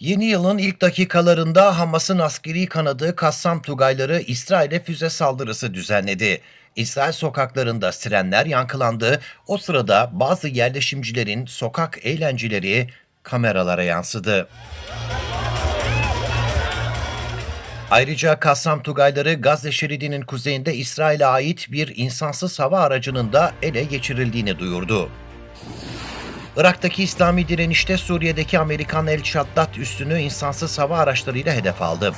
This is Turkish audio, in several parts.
Yeni yılın ilk dakikalarında Hamas'ın askeri kanadı Kassam Tugayları İsrail'e füze saldırısı düzenledi. İsrail sokaklarında sirenler yankılandı. O sırada bazı yerleşimcilerin sokak eğlenceleri kameralara yansıdı. Ayrıca Kassam Tugayları Gazze şeridinin kuzeyinde İsrail'e ait bir insansız hava aracının da ele geçirildiğini duyurdu. Irak'taki İslami direnişte Suriye'deki Amerikan El Şaddat üssünü insansız hava araçlarıyla hedef aldı.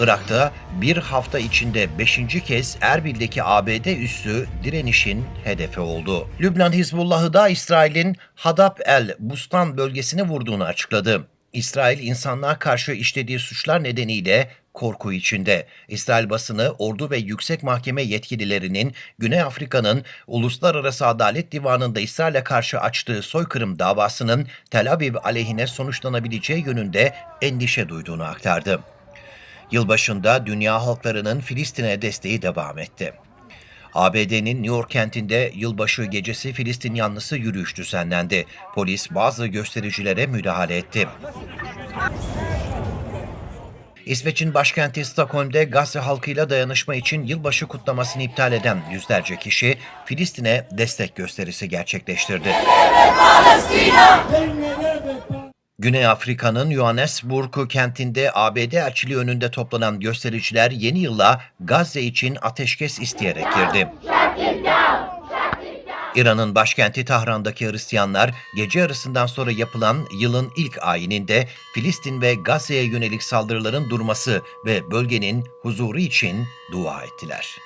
Irak'ta bir hafta içinde 5. kez Erbil'deki ABD üssü direnişin hedefi oldu. Lübnan Hizbullah'ı da İsrail'in Hadab el Bustan bölgesini vurduğunu açıkladı. İsrail insanlığa karşı işlediği suçlar nedeniyle korku içinde. İsrail basını ordu ve yüksek mahkeme yetkililerinin Güney Afrika'nın Uluslararası Adalet Divanı'nda İsrail'e karşı açtığı soykırım davasının Tel Aviv aleyhine sonuçlanabileceği yönünde endişe duyduğunu aktardı. Yılbaşında dünya halklarının Filistin'e desteği devam etti. ABD'nin New York kentinde yılbaşı gecesi Filistin yanlısı yürüyüş düzenlendi. Polis bazı göstericilere müdahale etti. İsveç'in başkenti Stockholm'de Gazze halkıyla dayanışma için yılbaşı kutlamasını iptal eden yüzlerce kişi Filistin'e destek gösterisi gerçekleştirdi. Güney Afrika'nın Johannesburg kentinde ABD elçiliği önünde toplanan göstericiler yeni yıla Gazze için ateşkes isteyerek girdi. İran'ın başkenti Tahran'daki Hristiyanlar gece yarısından sonra yapılan yılın ilk ayininde Filistin ve Gazze'ye yönelik saldırıların durması ve bölgenin huzuru için dua ettiler.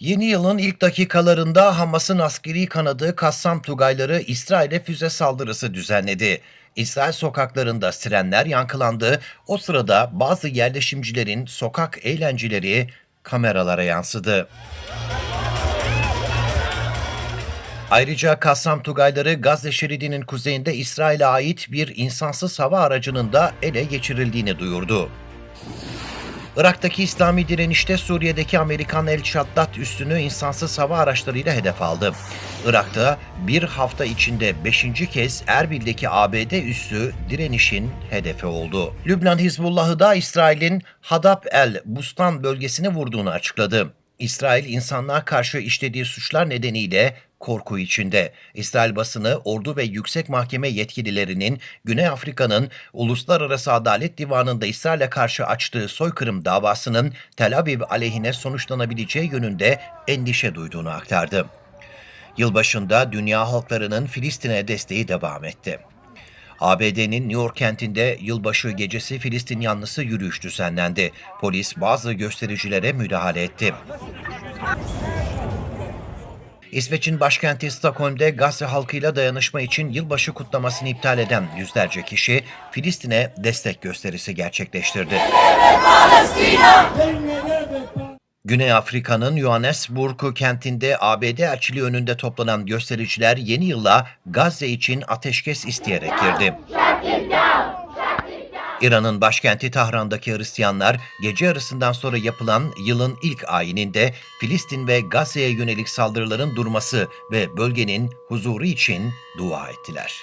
Yeni yılın ilk dakikalarında Hamas'ın askeri kanadı Kassam Tugayları İsrail'e füze saldırısı düzenledi. İsrail sokaklarında sirenler yankılandı. O sırada bazı yerleşimcilerin sokak eğlenceleri kameralara yansıdı. Ayrıca Kassam Tugayları Gazze şeridinin kuzeyinde İsrail'e ait bir insansız hava aracının da ele geçirildiğini duyurdu. Irak'taki İslami direnişte Suriye'deki Amerikan El Şaddat üssünü insansız hava araçlarıyla hedef aldı. Irak'ta bir hafta içinde 5. kez Erbil'deki ABD üssü direnişin hedefi oldu. Lübnan Hizbullah'ı da İsrail'in Hadab el Bustan bölgesini vurduğunu açıkladı. İsrail insanlığa karşı işlediği suçlar nedeniyle korku içinde. İsrail basını ordu ve yüksek mahkeme yetkililerinin Güney Afrika'nın Uluslararası Adalet Divanı'nda İsrail'e karşı açtığı soykırım davasının Tel Aviv aleyhine sonuçlanabileceği yönünde endişe duyduğunu aktardı. Yılbaşında dünya halklarının Filistin'e desteği devam etti. ABD'nin New York kentinde yılbaşı gecesi Filistin yanlısı yürüyüş düzenlendi. Polis bazı göstericilere müdahale etti. İsveç'in başkenti Stockholm'de Gazze halkıyla dayanışma için yılbaşı kutlamasını iptal eden yüzlerce kişi Filistin'e destek gösterisi gerçekleştirdi. Güney Afrika'nın Johannesburg kentinde ABD elçiliği önünde toplanan göstericiler yeni yıla Gazze için ateşkes isteyerek girdi. İran'ın başkenti Tahran'daki Hristiyanlar gece yarısından sonra yapılan yılın ilk ayininde Filistin ve Gazze'ye yönelik saldırıların durması ve bölgenin huzuru için dua ettiler.